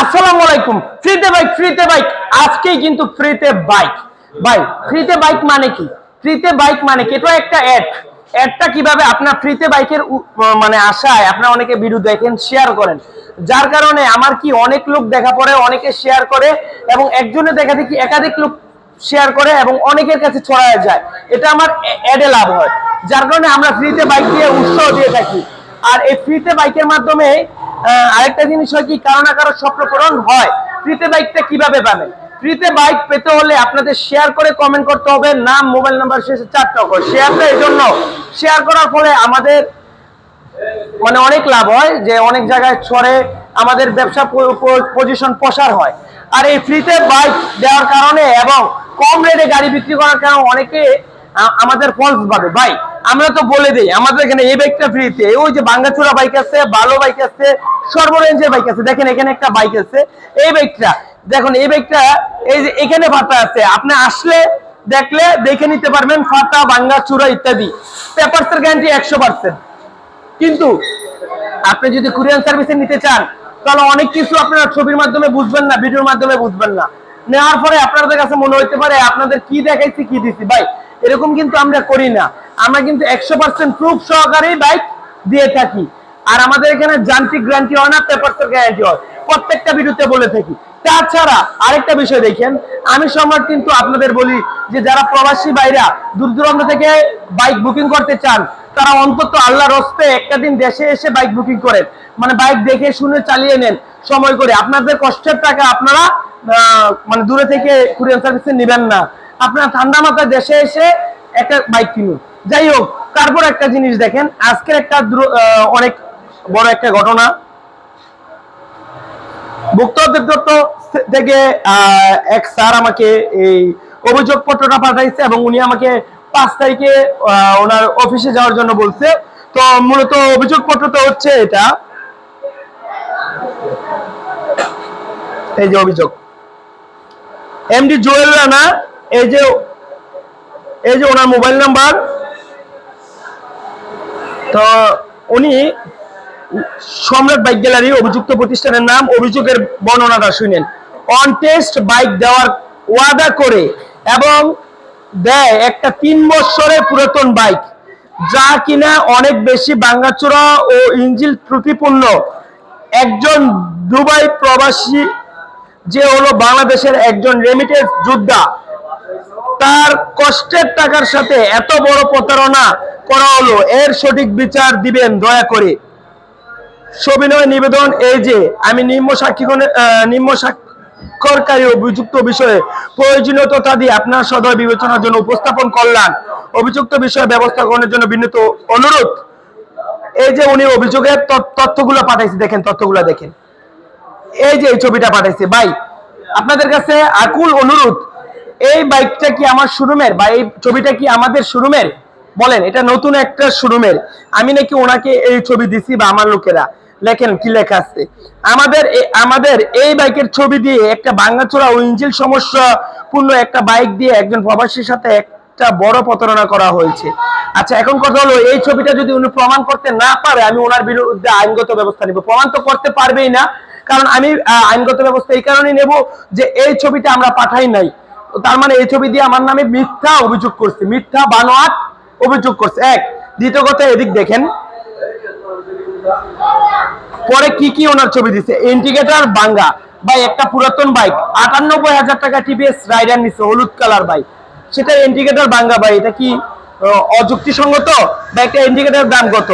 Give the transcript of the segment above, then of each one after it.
আসসালামু আলাইকুম। ফ্রিতে বাইক ফ্রিতে বাইক। আজকেই কিন্তু ফ্রিতে বাইক। ভাই, ফ্রিতে বাইক মানে কি? ফ্রিতে বাইক মানে কি? এটা একটা অ্যাড। অ্যাডটা কীভাবে আপনার ফ্রিতে বাইকের মানে আশায় আপনারা অনেকে ভিডিও দেখেন শেয়ার করেন। যার কারণে আমার কি অনেক লোক দেখা পড়ে, অনেকে শেয়ার করে এবং একজনে দেখা দেখি একাধিক লোক শেয়ার করে এবং অনেকের কাছে ছড়ায় যায়। এটা আমার অ্যাডে লাভ হয়। যার কারণে আমরা ফ্রিতে বাইক দিয়ে উৎসাহ দিয়ে থাকি। আর এই ফ্রিতে বাইকের মাধ্যমে আরেকটা জিনিস হয় কি, কারও না কারও স্বপ্ন পূরণ হয়। ফ্রিতে বাইকটা কীভাবে পাবেন ফ্রিতে বাইক পেতে হলে আপনাদের শেয়ার করে কমেন্ট করতে হবে। নাম মোবাইল নাম্বার শেষে চারটা অক্ষর শেয়ারটা এই জন্য শেয়ার করার ফলে আমাদের মানে অনেক লাভ হয় যে অনেক জায়গায় ছড়ে আমাদের ব্যবসা পজিশন প্রসার হয়। আর এই ফ্রিতে বাইক দেওয়ার কারণে এবং কম রেটে গাড়ি বিক্রি করার কারণে অনেকে আমাদের ফলস পাবে ভাই আমরা তো বলে দিই, আমাদের এখানে এই বাইকটা ফ্রিতে ওই যে বাঙ্গাচুরা বাইক আছে ভালো বাইক আছে, সর্বরেঞ্জের বাইক আছে। দেখেন, এখানে একটা বাইক আছে। এই বাইকটা দেখুন, এই বাইকটা এই যে এখানে ফাটা আছে। আপনি আসলে দেখলে, দেখে নিতে পারবেন ফাটা বাঙ্গাচুরা ইত্যাদি। পেপারসের গ্যারান্টি একশো পার্সেন্ট কিন্তু আপনি যদি কুরিয়ার সার্ভিসে নিতে চান, তাহলে অনেক কিছু আপনারা ছবির মাধ্যমে বুঝবেন না, ভিডিওর মাধ্যমে বুঝবেন না। নেওয়ার পরে আপনাদের কাছে মনে হইতে পারে, আপনাদের কি দেখাইছি, কি দিছি। ভাই এরকম কিন্তু আমরা করি না। আমরা কিন্তু একশো পার্সেন্ট প্রুফ সহকারেই বাইক দিয়ে থাকি। আর আমাদের এখানে যান্ত্রিক গ্যারান্টি হয় না পেপারসের গ্যারান্টি হয়। প্রত্যেকটা ভিডিওতে বলে থাকি। তাছাড়া আরেকটা বিষয় দেখেন, আমি সম্রাট কিন্তু আপনাদের বলি যে যারা প্রবাসী বাইরা দূর দূরান্ত থেকে বাইক বুকিং করতে চান, তারা অন্তত আল্লাহর হস্তে একটা দিন দেশে এসে বাইক বুকিং করেন। মানে বাইক দেখে শুনে চালিয়ে নেন সময় করে। আপনাদের কষ্টের টাকা আপনারা মানে দূরে থেকে কুরিয়ার সার্ভিসে নেবেন না। আপনারা ঠান্ডা মাথায় দেশে এসে একটা বাইক কিনুন। যাই হোক, তারপর একটা জিনিস দেখেন, আজকের একটা অনেক বড় একটা ঘটনা। ভুক্তভোগী থেকে এক স্যার আমাকে এই অভিযোগ পত্রটা পাঠাইছে এবং উনি আমাকে পাঁচ তারিখে ওনার অফিসে যাওয়ার জন্য বলছে। তো মূলত অভিযোগ পত্রটা হচ্ছে এটা। এই যে অভিযোগ। এমডি জুয়েল রানা এই যে এই যে ওনার মোবাইল নাম্বার, তো উনি সম্রাট বাইক গ্যালারি অভিযুক্ত প্রতিষ্ঠানের নাম, অভিযোগের বর্ণনাটা শুনেন। অন টেস্ট বাইক দেওয়ার ওয়াদা করে এবং দেয় একটা তিন বছরের পুরাতন বাইক যা কিনা অনেক বেশি বাঙ্গাচোরা ও ইঞ্জিল ত্রুটিপূর্ণ। একজন দুবাই প্রবাসী, যে হলো বাংলাদেশের একজন রেমিটেন্স যোদ্ধা তার কষ্টের টাকার সাথে এত বড় প্রতারণা করা হলো, এর সঠিক বিচার দিবেন, দয়া করে। সবিনয় নিবেদন এই যে, আমি নিম্ন সাক্ষীগণে নিম্ন স্বাক্ষরকারী অভিযুক্ত বিষয়ে প্রয়োজনীয় তথ্য দিয়ে আপনার সদয় বিবেচনার জন্য উপস্থাপন করলাম। অভিযুক্ত বিষয়ে ব্যবস্থা গ্রহণের জন্য বিনীত অনুরোধ, এই যে উনি অভিযোগের তথ্যগুলো পাঠাইছে, দেখেন, তথ্যগুলো দেখেন। এই যে এই ছবিটা পাঠাইছে, ভাই, আপনাদের কাছে আকুল অনুরোধ এই বাইকটা কি আমার শোরুমের? বা এই ছবিটা কি আমাদের শোরুমের? বলেন, এটা নতুন একটা শোরুমের। আমি নাকি ওনাকে এই ছবি দিছি বা আমার লোকেরা। লেখেন, কি লেখা আছে? আমাদের আমাদের এই বাইকের ছবি দিয়ে একটা ভাঙাচোরা ও ইঞ্জিল সমস্যা পূর্ণ একটা বাইক দিয়ে একজন প্রবাসীর সাথে একটা বড় প্রতারণা করা হয়েছে। আচ্ছা এখন কথা হলো, এই ছবিটা যদি উনি প্রমাণ করতে না পারে, আমি ওনার বিরুদ্ধে আইনগত ব্যবস্থা নিব। প্রমাণ তো করতে পারবেই না। কারণ আমি আইনগত ব্যবস্থা এই কারণেই নেব যে এই ছবিটা আমরা পাঠাই নাই। তার মানে এই ছবি দিয়ে আমার নামে মিথ্যা অভিযোগ করছে, মিথ্যা বানোয়াট অভিযোগ করছে। এক, দ্বিতীয় কথা এদিক দেখেন। পরে কি কি ওনার ছবি দিছে? ইন্ডিকেটর বাঙ্গা। ভাই, একটা পুরাতন বাইক আটানব্বই হাজার টাকা টিভিএস রাইডার নিছে, হলুদ কালার বাইক সেটা ইন্ডিকেটর বাঙ্গা ভাই, এটা কি অযুক্তিসঙ্গত বা একটা ইন্ডিকেটর দাম কত?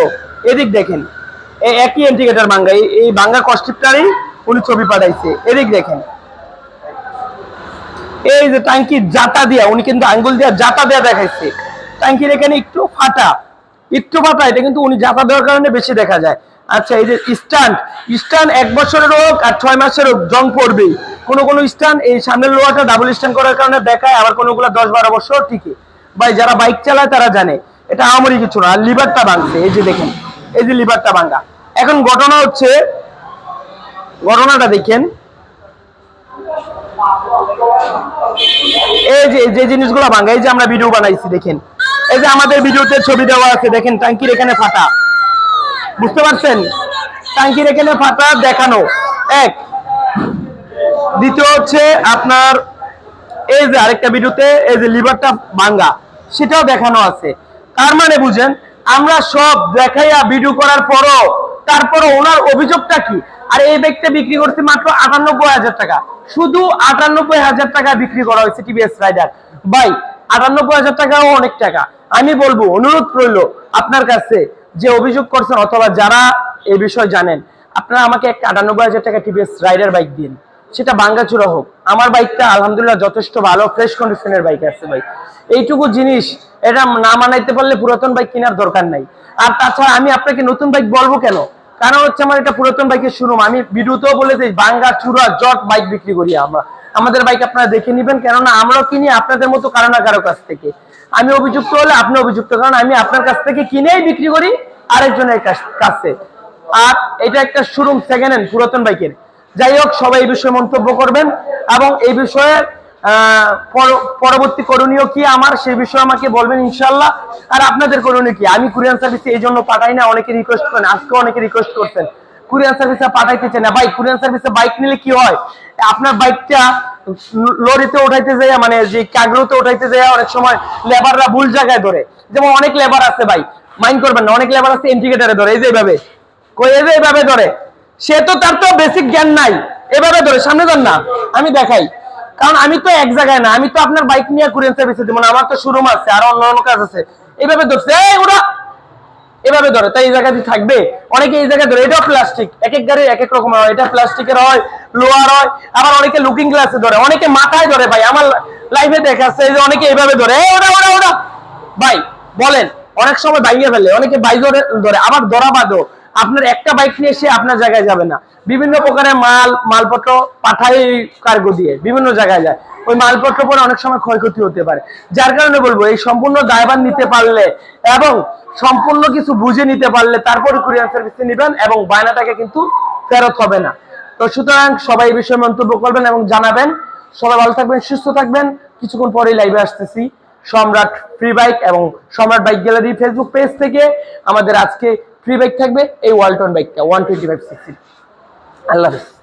এদিক দেখেন। একই ইন্ডিকেটর বাঙ্গা। এই বাঙ্গা কস্টিপটারই উনি ছবি পাঠাইছে। এদিক দেখেন। এই যে ট্যাঙ্কি জাতা দিয়া, উনি কিন্তু আঙ্গুল দিয়া জাতা দিয়া দেখাইছে। ট্যাঙ্কির এখানে একটু ফাটা একটু ফাটা, এটা কিন্তু উনি জাতা দেওয়ার কারণে বেশি দেখা যায়। আচ্ছা এই যে স্ট্যান্ড স্ট্যান্ড এক বছরের হোক আর ছয় মাসের হোক, জং পড়বেই। কোনো কোনো স্ট্যান্ড এই সামনের লোহাটা ডাবল স্ট্যান্ড করার কারণে দেখায়, আবার কোনোগুলো দশ বারো বছর ঠিকই ভাই, যারা বাইক চালায় তারা জানে, এটা আমারই কিছু না আর লিভারটা ভাঙছে, এই যে দেখেন, এই যে লিভারটা ভাঙা। এখন ঘটনা হচ্ছে, ঘটনাটা দেখেন এই যে যে জিনিসগুলো ভাঙা, এই যে আমরা ভিডিও বানাইছি, দেখেন। এই যে আমাদের ভিডিওতে ছবি দেওয়া আছে, দেখেন এখানে ফাটা। বুঝতে পারছেন? এখানে ফাটা দেখানো। এক। দ্বিতীয় হচ্ছে আপনার, এই যে আরেকটা ভিডিওতে এই যে লিভারটা ভাঙ্গা সেটাও দেখানো আছে। তার মানে বুঝেন, আমরা সব দেখাইয়া ভিডিও করার পরও, তারপরও ওনার অভিযোগটা কি? আর এই ব্যাগটা বিক্রি করছে মাত্র আটানব্বই হাজার টাকা। শুধু আটানব্বই হাজার টাকা বিক্রি করা হয়েছে টিভিএস রাইডার ভাই, আটানব্বই হাজার টাকাও অনেক টাকা। আমি বলব, অনুরোধ রইল আপনার কাছে যে অভিযোগ করছেন অথবা যারা এই বিষয় জানেন, আপনারা আমাকে একটা আটানব্বই হাজার টাকা টিভিএস রাইডার বাইক দিন। সেটা বাঙ্গাচুরা হোক। আমার বাইকটা আলহামদুলিল্লাহ যথেষ্ট ভালো ফ্রেশ কন্ডিশনের বাইক আছে ভাই। এইটুকু জিনিস, এটা না মানাইতে পারলে পুরাতন বাইক কেনার দরকার নাই। আর তাছাড়া আমি আপনাকে নতুন বাইক বলব কেন? কারণ হচ্ছে আমার এটা পুরাতন বাইকের শোরুম আমি ভিডিওতেও বলেছি বাঙ্গা চূড়া জট বাইক বিক্রি করি আমরা। আমাদের বাইক আপনারা দেখে নেবেন, কেননা আমরাও কিনি আপনাদের মতো কারও না কারও কাছ থেকে। আমি অভিযুক্ত হলে আপনি অভিযুক্ত, কারণ আমি আপনার কাছ থেকে কিনেই বিক্রি করি আরেকজনের কাছ- আর এটা একটা শোরুম সেকেন্ড হ্যান্ড পুরাতন বাইকের যাই হোক, সবাই এই বিষয়ে মন্তব্য করবেন এবং এই বিষয়ে পরবর্তী করণীয় কি আমার? সে বিষয়ে আমাকে বলবেন ইনশাল্লাহ আর আপনাদের করণীয় কি? আমি কুরিয়ান সার্ভিসে এই জন্য পাঠাই না, অনেকে রিকোয়েস্ট করেন, আজকে অনেকে রিকোয়েস্ট করছেন। কুরিয়ান সার্ভিসে পাঠাইতে চাই না। ভাই, কুরিয়ান সার্ভিসে বাইক নিলে কি হয়? আপনার বাইকটা লরিতে উঠাইতে যায় মানে যে কাগরুতে উঠাইতে যায়, অনেক সময় লেবাররা ভুল জায়গায় ধরে। যেমন অনেক লেবার আছে ভাই মাইন্ড করবেন না, অনেক লেবার আছে ইন্ডিকেটারে ধরে, এই যে এইভাবে। এই যে এইভাবে ধরে। সে তো তার তো বেসিক জ্ঞান নাই, এভাবে ধরে, সামনে ধর না। আমি দেখাই। কারণ আমি তো এক জায়গায় না, আমি তো আপনার বাইক নিয়ে কুরিয়ান সার্ভিসে দিব না, আমার তো শোরুম আছে, আর অন্য অন্য কাজ আছে। এইভাবে ধরছে, এই ওরা এভাবে ধরে তাই এই জায়গাতে থাকবে, অনেকে এই জায়গায় ধরে, এটাও প্লাস্টিক এক এক গাড়ি এক এক রকম হয়, এটা প্লাস্টিকের হয়, লোহার হয়, আবার অনেকে লুকিং গ্লাসে ধরে, অনেকে মাথায় ধরে, ভাই, আমার লাইফে দেখাচ্ছে যে অনেকে এইভাবে ধরে ওরা ওরা ওরা ভাই, বলেন, অনেক সময় বাইকে ফেলে, অনেকে বাইক ধরে ধরে আবার ধরা বাদও আপনার একটা বাইক নিয়ে এসে আপনার জায়গায় যাবে না। বিভিন্ন প্রকারের মাল, মালপত্র পাঠায় কার্গো দিয়ে, বিভিন্ন জায়গায় যায়। ওই মালপত্র পরে অনেক সময় ক্ষয়ক্ষতি হতে পারে। যার কারণে বলব, এই সম্পূর্ণ দায়ভার নিতে পারলে এবং সম্পূর্ণ কিছু বুঝে নিতে পারলে তারপরে কুরিয়ার সার্ভিসে নেবেন এবং বায়নাটাকে কিন্তু ফেরত হবে না। তো সুতরাং সবাই এই বিষয়ে মন্তব্য করবেন এবং জানাবেন। সবাই ভালো থাকবেন, সুস্থ থাকবেন। কিছুক্ষণ পরেই লাইভে আসতেছি। সম্রাট ফ্রি বাইক এবং সম্রাট বাইক গ্যালারি ফেসবুক পেজ থেকে আমাদের আজকে ফ্রি বাইক থাকবে এই ওয়ালটন বাইকটা ওয়ান টোয়েন্টি ফাইভ সিক্সটি আল্লাহ হাফেজ।